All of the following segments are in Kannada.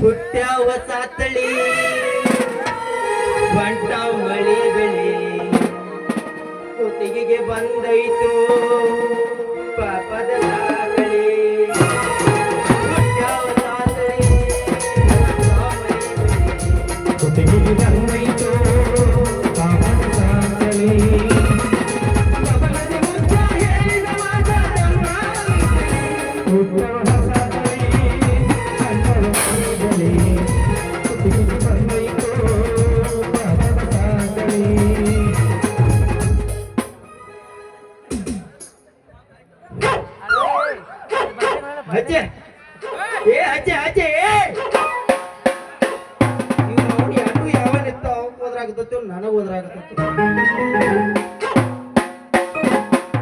ಹುಟ್ಟ್ಯಾವ ಸಾತಳಿ ಬಂಟಾವ್ ಮಳಿ ಬೆಳಿ. ಕುತ್ತಿಗೆಗೆ ಬಂದೈತು ಪಾಪದ ಸಾಕಳಿ ಹುಟ್ಟ್ಯಾವ ಸಾತಳಿ ಕುತ್ತಿಗೆಗೆ ಬಂದೈತು ಅಜ್ಜೆ. ಏ, ಅಜ್ಜೆ ಅಜ್ಜೆ, ಏ. ನೋಡಿ ಯಾರು ಯಾವನಿತ್ತ ಹೋದ್ರಾಗತ್ತೋ, ನನಗೆ ಹೋದ್ರಾಗತ್ತ.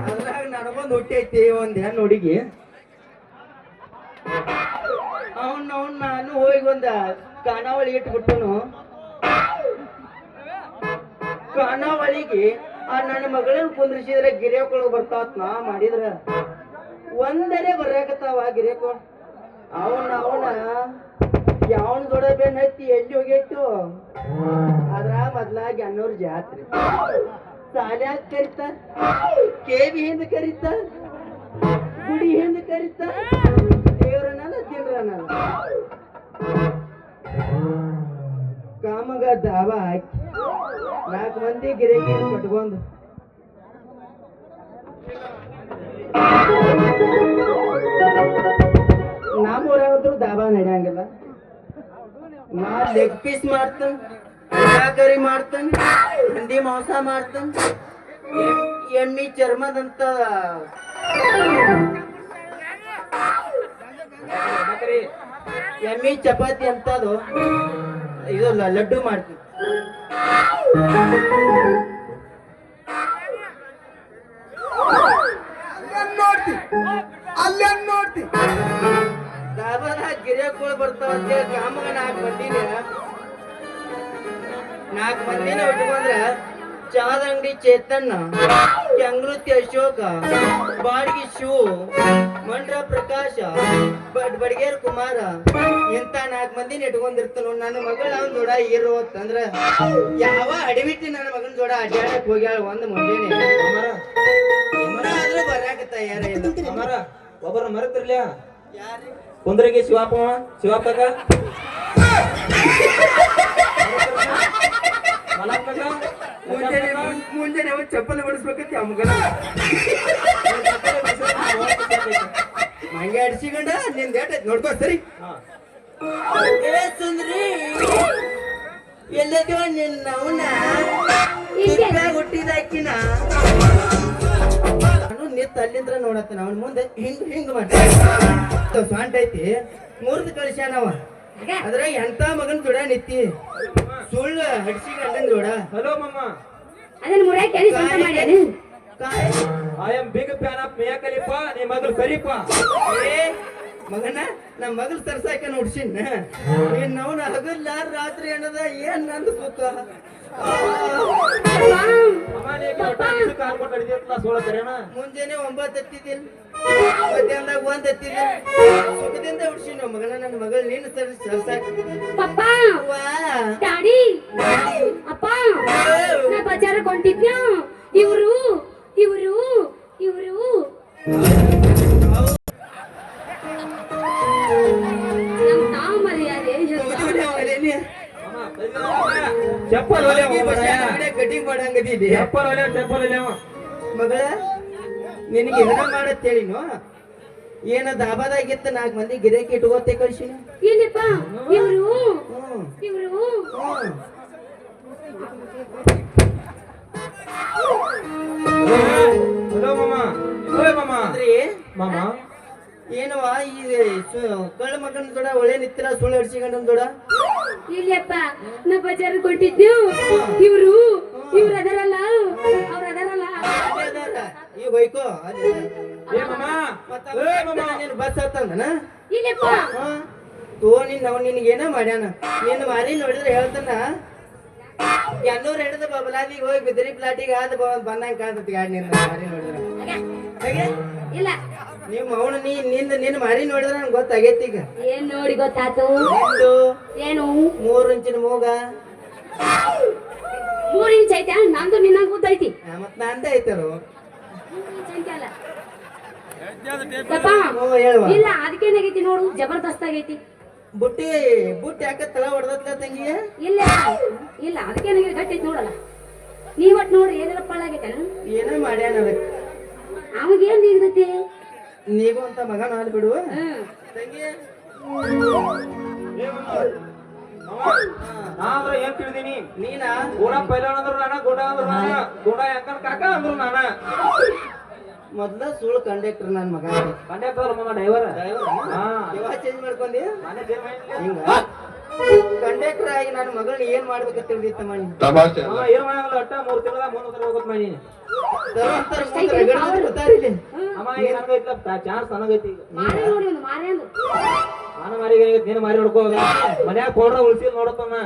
ಅದ್ರಾಗ ನನಗೊಂದು ಐತಿ ಒಂದ್ ಹೆಣ್ಣು ಹುಡುಗಿ. ಅವನ್, ಅವ್ನ್ ನಾನು ಹೋಗಿ ಒಂದ ಖಾನಾವಳಿ ಇಟ್ಬಿಟ್ಟನು. ಖಾನಾವಳಿಗೆ ಆ ನನ್ನ ಮಗಳನ್ನ ಕುಂದ್ರಿಸಿದ್ರೆ ಗಿರಿಯಕೊಳಗ್ ಬರ್ತಾತ್, ನಾ ಮಾಡಿದ್ರ. ಒಂದನೇ ಬರಾಕತ್ತಾವ ಗಿರೇಕು ಅವನ ಅವನ, ಯಾವನ್ ದೊಡ ಬೆನ್ ಹತ್ತಿ ಎಲ್ಲಿ ಹೋಗಿತ್ತು ಅದ್ರ ಮೊದ್ಲಾಗಿ ಅನ್ನೋರ್ ಜಾತ್ರೆ. ಸಾಲ್ಯಾಗ ಕರಿತಾರ ಕೇವಿ ಹಿಂದ ಕರಿತಾರ ಗುಡಿ ಹಿಂದ ಕರಿತಾರ ದೇವ್ರನಲ್ಲ ತಿನ್ರನಲ್ಲ ಕಾಮಗ ದಾವ ಹಾಕಿ ನಾಲ್ಕು ಮಂದಿ ಗಿರೇಕಿ ಕಟ್ಕೊಂಡು. ಲೆಗ್ ಪೀಸ್ ಮಾಡ್ತಾನ ಕರಿ ಮಾಡ್ತಾನ ಹಂಡಿ ಮಾಂಸ ಮಾಡ್ತಾನ ಎಮ್ಮಿ ಚರ್ಮದಂತ ಎಮ್ಮಿ ಚಪಾತಿ ಅಂತದು ಇದು ಲಡ್ಡು ಮಾಡ್ತೀನಿ. ಅಲ್ಲೇನ್ ನೋಡ್ತಿ ಬರ್ತಾವ ಅಂತ ಕಾಮಗ ನಾಲ್ಕು ಮಂದಿನ ನಾಲ್ಕು ಮಂದಿನ ಇಟ್ಕೊಂಡ್ರ ಚಾದ ಅಂಗಡಿ ಚೇತನ್ನ ಚಂಗ್ರುತಿ ಅಶೋಕ ಬಾಡಿಗೆ ಶಿವು ಮಂಡ್ರ ಪ್ರಕಾಶ ಬಡ್ ಬಡಗೇರ್ ಕುಮಾರ ಇಂತ ನಾಲ್ಕು ಮಂದಿನ ಇಟ್ಕೊಂಡಿರ್ತಾನ ನನ್ನ ಮಗಳ ಅವನ್ ಜೋಡ ಇರೋ ಅಂತಂದ್ರ ಯಾವ ಅಡವಿಟ್ಟಿ ನನ್ನ ಮಗನ ಜೋಡ ಅಡ್ಡಾಡಕ್ ಹೋಗ್ಯಾಳ ಒಂದ್ ಮುಂಜಾನೆ ಆದ್ರೂ ಬರಾಕ ತಯಾರ ಇಲ್ಲ. ಅಮರ ಒಬ್ಬರ ಮರೆತಿರ್ಲಿಯ? ಕುಂದ್ರಿಗೆ ಶಿವಪ್ಪ ಶಿವಪ್ಪ? ಮುಂಜಾನೆ ಮುಂಜಾನೆ ಅವನ್ ಚಪ್ಪಲಿ ಹೊಡಿಸ್ಬೇಕಂತ ಆ ಮಗನ? ಹಂಗೆ ಅಡ್ಸಿಕೊಂಡ ನಿಂದ ಏಟೈತ್ ನೋಡ್ಕೋ ಸರಿ. ಹಾ. ಏ ಸುಂದ್ರಿ ಎಲ್ಲದೋ ನಿನ್ನ ಅವನ ಹುಟ್ಟಿದಾಕಿನ ನಿತ್ತ ಅಲ್ಲಿಂದ್ರ ನೋಡತ್ತಾನ. ಅವನ ಮುಂದೆ ಹಿಂಗ್ ಹಿಂಗ್ ಮಾಡಿ ಸ್ವಾಂಟ್ ಐತಿ. ಮುರಿದು ಕಳಿಸ್ಯಾನವ ಅದ್ರ ಎಂತ ಮಗನ್ ಜೋಡ ನಿತ್ತಿ? ಸುಳ್ಳು ಹಡ್ಸಿ ಗಂಡನ್ ಜೋಡ. ಹಲೋ ಮಮ್ಮ ಅದನ್ನ ಮುರಿಯಾಕ ಎಲ್ಲಿ ಸ್ವಂತ ಮಾಡ್ಯಾನ ಕಾಯ್. I am big fan of ಮೇಯ ಕಲಿಪ ನೀ ಮಗಳು ಕರಿಪ ಏ ಮಗನ ನಮ್ಮ ಮಗಳು ತರ್ಸಾಕ ನೋಡ್ಸಿನ್ ಏನ್ ಅವನ ಹಗಲ್ಲ ರಾತ್ರಿ ಅನ್ನದ ಏನ್ ನಂದು ಸುತ್ತ ಮುಂಜಾನೆ ಒಂಬತ್ತು ಹತ್ತಿದ್ದಿಲ್ಲ ಮಧ್ಯಾಹ್ನದಾಗ ಒಂದ್ ಹತ್ತಿದಿಲ್ ಸುಖದಿಂದ ಹುಡ್ಸಿನ ಮಗನ ನನ್ನ ಮಗಳ ನೀನು ಸರ್ ಸರ್ಸಾಕ ಪಪ್ಪ! ವಾ ಡ್ಯಾಡಿ! ಅಪ್ಪ! ನಾ ಬಜಾರಕ್ಕೆ ಹೊಂಟಿದ್ನ? ಇವರು ಇವರು ಮಾಡಂಗದಿ ಚಪ್ಪಲ್ ಒಲೆ ಚಪ್ಪಲ್ ಒಲೆ ಮಗಳ ನಿನಗೆ ಇದನ್ನ ಮಾಡತ್ತೇಳಿನೋ ಏನ ದಾಬಾದಾಗಿತ್ತ ನಾಲ್ಕು ಮಂದಿ ಗಿರಾಕಿ ಇಟ್ಕೋತೆ ಕಳ್ಸಿ ಇಲ್ಲಪ್ಪ ಇವರು ಇವರು. ಹಲೋ ಮಮ್ಮ ಓಯ್ ಅಂದ್ರೆ? ಮಮ್ಮ ಏನವ ಈ ಸು- ಕಳ್ಳ ಮಗನ ದೊಡ ಒಳ್ಳೆ ನಿತ್ತಿರ ಸುಳ್ಳು ಹಡ್ಸಿಕೊಂಡನ್ ದೊಡ? ಇಲ್ಲಪ್ಪ ನಾ ಬಜಾರ್ ಕೊಟ್ಟಿದ್ದೆವು ಇವರು ಇವ್ರು ಬಸ್ ಹತ್ತಂದನ? ಇಲ್ಲಪ್ಪ. ಹಾ ತೋ ನಿನ್ ಅವ್ ನಿನಗೆ ಏನೋ ಮಾಡ್ಯಾನ? ನಿನ್ನ ಮಾರಿ ನೋಡಿದ್ರೆ ಹೇಳ್ತಾನ. ಎನ್ನೂರ್ ಹಿಡಿದ ಬಬಲಾದಿಗೆ ಹೋಗಿ ಬಿದ್ರಿ ಪ್ಲಾಟಿಗೆ ಆದ ಬಂದಂಗ ಕಾಣ್ತತಿ ಗಾಡಿ ನಿನ್ನ ಮಾರಿ ನೋಡಿದ್ರೆ. ಇಲ್ಲ. ನಿಮ್ಮ ಅವನು ನೀ ನಿಂದ ನಿನ್ನ ಮಾರಿ ನೋಡಿದ್ರ ನಂಗೆ ಗೊತ್ತಾಗೈತಿ ಈಗ. ಏನ್ ನೋಡಿ ಗೊತ್ತಾತು? ನಿಂದು ಏನು? ಮೂರು ಇಂಚಿನ ಮೂಗ. ಮೂರ್ ಇಂಚ್ ಐತೆ ನಂದು ನಿನ್ನ ಗೊತ್ತೈತಿ. ಮತ್ ನಂದೇ ಐತರು ಮೂರ್ ಇಂಚ್ ಐತೆ ಅಲ್ಲ. ಯಪ್ಪ, ಅದಕ್ಕೆ ಏನಾಗೈತಿ ಇಲ್ಲ ನೋಡು ಜಬರ್ದಸ್ತ್ ಆಗೈತಿ ಬುಟ್ಟಿ ಬುಟ್ಟಿ ಯಾಕೆ ತಲೆ ಹೊಡೆದತ್ಲ ತಂಗಿ? ಇಲ್ಲ ಇಲ್ಲ ಅದಕ್ಕೇನಾಗೈತಿ ಗಟ್ಟಿ ಐತಿ ನೋಡಲ್ಲ. ನೀವ್ ಒಟ್ ನೋಡ್ರಿ ಏನಾರ ಪಾಳಾಗೈತೆ ಏನೋ ಮಾಡ್ಯಾನ ಅದಕ್ಕೆ ಅವಾಗ ಏನ್ ನೀಗದೈತಿ ನೀವು ಅಂತ ಮಗ ನಾಲ್ ಬಿಡು. ತಂಗಿ? ನಾ ಅಂದ್ರ ಏನ್ ತಿಳಿದೀನಿ? ನೀನಾ? ಊರ ಪೈಲವಾನ್ ಅಂದ್ರು ನಾನ ಗೋಡ ಅಂದ್ರು ನಾನ ಗುಣ ಯಾಕಂದ್ರೆ ಕಾಕ ಅಂದ್ರು ನಾನ. ಮೊದ್ಲ ಸುಳ್ಳು ಕಂಡಕ್ಟರ್ ನನ್ ಮಗ. ಕಂಡಕ್ಟರ್ ಮಮ್ಮ ಡ್ರೈವರ್. ಹಾ. ಇವಾಗ ಚೇಂಜ್ ಮಾಡ್ಕೊಂಡಿ? ಹಿಂಗ? ಕಂಡಕ್ಟರ್ ಆಗಿ ನನ್ನ ಮಗಳನ್ನ ಏನ್ ಮಾಡ್ಬೇಕಂತ ತಿಳಿದಿತ್ತ ಮಣಿ ಏನ್ ಮಾಡಲ್ಲ ಅಟ್ಟ ಮೂರ್ ತಿಂಗಳ ಮೂರ್ ತಿಂಗಳ ಹೋಗೋದ್ ಮಣಿ ಚಾನ್ಸ್ ನನಗೈತಿ ನಾನು ಮಾರಿ ನೀನು ಮಾರಿ ನೋಡ್ಕೋ ಮನ್ಯಾಗ ಕೊಡ್ರ ಉಳ್ಸಿ ನೋಡತ್ತಮ್ಮ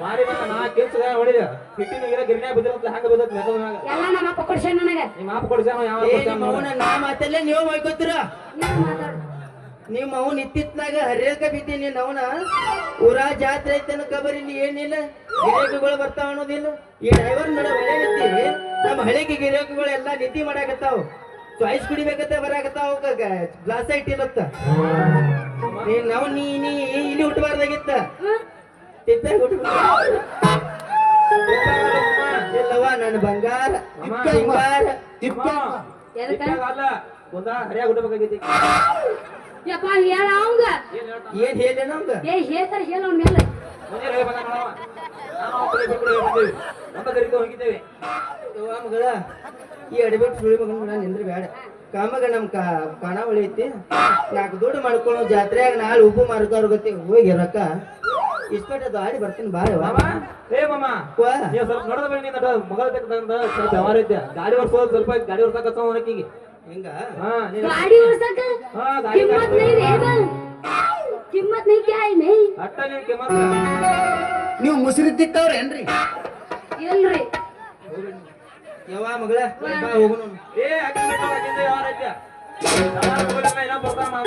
ಮಾರಿ ಬಂದ ನಾ ಕೆಲ್ಸ ನೋಡಿದ ಹಿಟ್ಟಿನ ಗಿರ ಗಿರ್ನ್ಯಾಗ ಬಿದ್ದಿರತ್ತ ಹಂಗ ಬಿದ್ದತ್ ಮೆತ್ತದ ಎಲ್ಲ ನಮ್ಮ ಅಪ್ಪ ಕೊಡ್ಸ್ಯಾನ ನನಗ. ನಿಮ್ಮ ಮಾಪ ಕೊಡ್ಸ್ಯಾನ ಯಾವ ಏ ನಿಮ್ಮ ಅವನ ನಾ ಮಾತಲ್ಲೇ ನೀವು ನಿಮ್ಮ ಅವನ್ ಇತ್ತಿತ್ನಾಗ ಹರಿಯಕ ಬಿದ್ದೀನಿ ಅವನ. ಊರ ಜಾತ್ರೆ ಐತನ ಕಬರಿ ನೀ ಏನಿಲ್ಲ? ಗಿರಾಕಿಗಳು ಬರ್ತಾವ ಅನ್ನೋದಿಲ್ಲ. ಈ ಡ್ರೈವರ್ ನಡ ನಿಂತಿ ನಮ್ಮ ಹಳೆಗೆ ಗಿರಾಕಿಗಳು ಎಲ್ಲಾ ನಿದ್ದಿ ಮಾಡಾಕತ್ತಾವ. ಚಾಯ್ಸ್ ಕುಡಿಬೇಕತ್ತ ಬರಾಕತ್ತಾವ ಗ್ಲಾಸ್ ಇಟ್ಟಿರತ್ತ ನೀನ್ ನಾವು ನೀ ನೀ ಇಲ್ಲಿ ಹುಟ್ಟಬಾರ್ದಾಗಿತ್ತ ಹುಟ್ಟಬಾರ್ದು ಇಲ್ಲವ ನನ್ನ ಬಂಗಾರ ಬಂಗಾರ ತಿಪ್ಪ ಯಪ್ಪ ಹೇಳ ಅವಂಗ ಏನ್ ಹೇಳ್ತಾನ ಏನ್ ಏ ನಾನು ನಿಂದ್ರ ಬೇಡ ಕಾಮಗ ನಮ್ ಐತಿ ನಾಲ್ಕು ದುಡ್ಡು ಮಾಡ್ಕೊಳ್ಳೋ ಜಾತ್ರೆಯಾಗ ನಾಳೆ ಉಪ್ಪು ಮಾರ್ಕೋರ್ ಗೊತ್ತಿ ಹೋಗಿ ರೊಕ್ಕ ಇಸ್ಪೇಟ್ ಅದು ಆಡಿ ಬರ್ತೀನಿ ಬಾ ಮಾಮ ಏ ಮಾಮ ನೀವು ಸ್ವಲ್ಪ ನೋಡದ ಬೇಡ ನೀನು ಮಗಳ ತೆಗ್ದಂದ ಸ್ವಲ್ಪ ವ್ಯವಹಾರ ಐತೆ. ಗಾಡಿ ಓಡಿಸೋದು ಸ್ವಲ್ಪ ಗಾಡಿ ಓಡ್ಸಕ ಅವನಕ್ಕಿಗೆ ಹಿಂಗ ಹಾ ಗಾಡಿ ಓಡ್ಸಕ? ಹಾ ಗಾಡಿ ಕಿಮ್ಮತ್ ನೈ ರೇ ಕಿಮ್ಮತ್ ನೈ ಕ್ಯಾ ಹೈ ನೈ. ಅಟ್ಟ ನೀನ್ ಕೆಮ್ಮತ್ತ ನೀವು ಮುಸುರಿ ತಿಕ್ಕವ್ರೇನ್ರಿ ಇಲ್ರಿ ಯವಾ ಮಗಳ ಬಾ ಹೋಗುನು ಏ ಅಕ್ಕಿ ಬಿಟ್ಟು ಅಕ್ಕಿಂದ ವ್ಯವಹಾರ ಐತೆ. ಇನ್ನೂ ಬರ್ತಾನ ಮಾಮ.